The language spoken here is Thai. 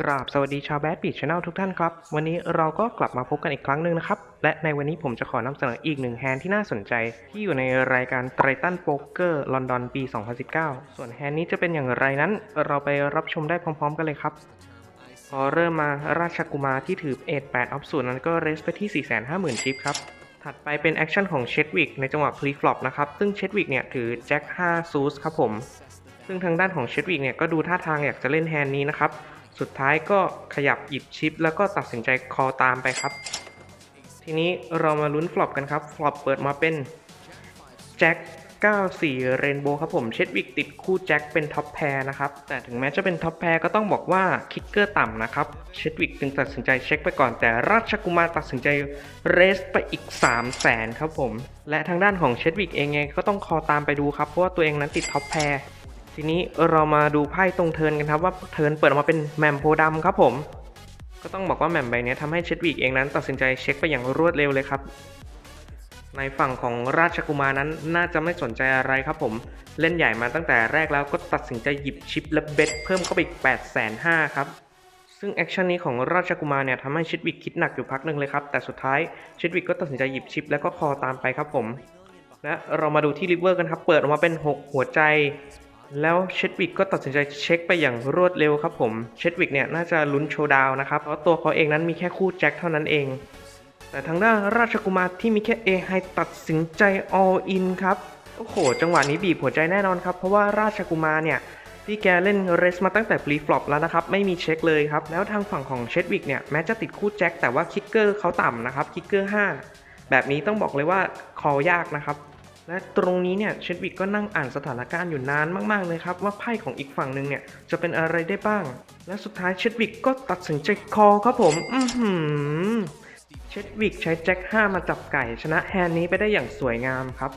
กราบสวัสดีชาวแบดบีชแนลทุกท่านครับ วันนี้เราก็กลับมาพบกันอีกครั้งหนึ่งนะครับ และในวันนี้ผมจะขอนำเสนออีกหนึ่งแฮนด์ที่น่าสนใจ ที่อยู่ในรายการไททันโป๊กเกอร์ลอนดอนปี 2019 ส่วนแฮนด์นี้จะเป็นอย่างไรนั้น เราไปรับชมได้พร้อม ๆ กันเลยครับ พอเริ่มมาราชกุมารที่ถือเอท8ออฟสูนนั้นก็เรสไปที่ 450,000 ชิปครับถัดไปเป็นแอคชั่นของเชดวิกในจังหวะพลีฟลอปนะครับซึ่งเชดวิกเนี่ยถือแจ็ค5ซูสครับผมซึ่งทางด้านของเชดวิกเนี่ยก็ดูท่าทางอยากจะเล่นแฮนด์นี้นะครับ สุดท้ายก็ขยับหยิบชิป แล้วก็ตัดสินใจคอตามไปครับ ทีนี้เรามาลุ้นฟลอปกันครับ ฟลอปเปิดมาเป็นแจ็ค94 เรนโบว์ครับผม เชดวิกติดคู่แจ็คเป็นท็อปแพรนะครับ แต่ถึงแม้จะเป็นท็อปแพรก็ต้องบอกว่าคิกเกอร์ต่ำนะครับ เชดวิกจึงตัดสินใจเช็คไปก่อน แต่ราชกุมารตัดสินใจเรสไปอีก 3 0 0แสนครับผม และทางด้านของเชดวิกเองไงก็ต้องคอตามไปดูครับ เพราะว่าตัวเองนั้นติดท็อปแพร ทีนี้เรามาดูไพ่ตรงเทินกันครับว่าเทินเปิดออกมาเป็นแหม่มโพธิ์ดำครับผม ก็ต้องบอกว่าแหม่มใบนี้ยทำให้เชดวิกเองนั้น ตัดสินใจเช็คไปอย่างรวดเร็วเลยครับ ในฝั่งของราชกุมารนั้นน่าจะไม่สนใจอะไรครับผม เล่นใหญ่มาตั้งแต่แรกแล้วก็ตัดสินใจหยิบชิปและเบ็ดเพิ่มเข้าไปอีก8 5 0 0 0ครับซึ่งแอคชั่นนี้ของราชกุมารเนี่ยทำให้ชิดวิกคิดหนักอยู่พักหนึ่งเลยครับ แต่สุดท้ายชิดวิกก็ตัดสินใจหยิบชิปแล้วก็คอตามไปครับผม และเรามาดูที่ริเวอร์กันครับ เปิดออกมาเป็น 6 หัวใจ แล้วเชดวิกก็ตัดสินใจเช็คไปอย่างรวดเร็วครับผมเชดวิกเนี่ยน่าจะลุ้นโชว์ดาวนะครับ เพราะตัวเขาเองนั้นมีแค่คู่แจ็คเท่านั้นเอง แต่ทางด้านราชกุมารที่มีแค่เอไฮตัดสินใจ all in ครับโอ้โห จังหวะนี้บีบหัวใจแน่นอนครับ เพราะว่าราชกุมารเนี่ยที่แกเล่นเรสมาตั้งแต่ฟรีฟลอปแล้วนะครับ ไม่มีเช็คเลยครับ แล้วทางฝั่งของเชดวิกเนี่ยแม้จะติดคู่แจ็คแต่ว่าคิกเกอร์เขาต่ำนะครับคิกเกอร์5แบบนี้ต้องบอกเลยว่าคอยากนะครับ และตรงนี้เนี่ยเชดวิกก็นั่งอ่านสถานการณ์อยู่นานมากๆเลยครับ ว่าไพ่ของอีกฝั่งหนึ่งเนี่ยจะเป็นอะไรได้บ้าง และสุดท้ายเชดวิกก็ตัดสินใจคอครับผม อืมเชดวิกใช้แจ็ค5มาจับไก่ ชนะแฮนด์นี้ไปได้อย่างสวยงามครับ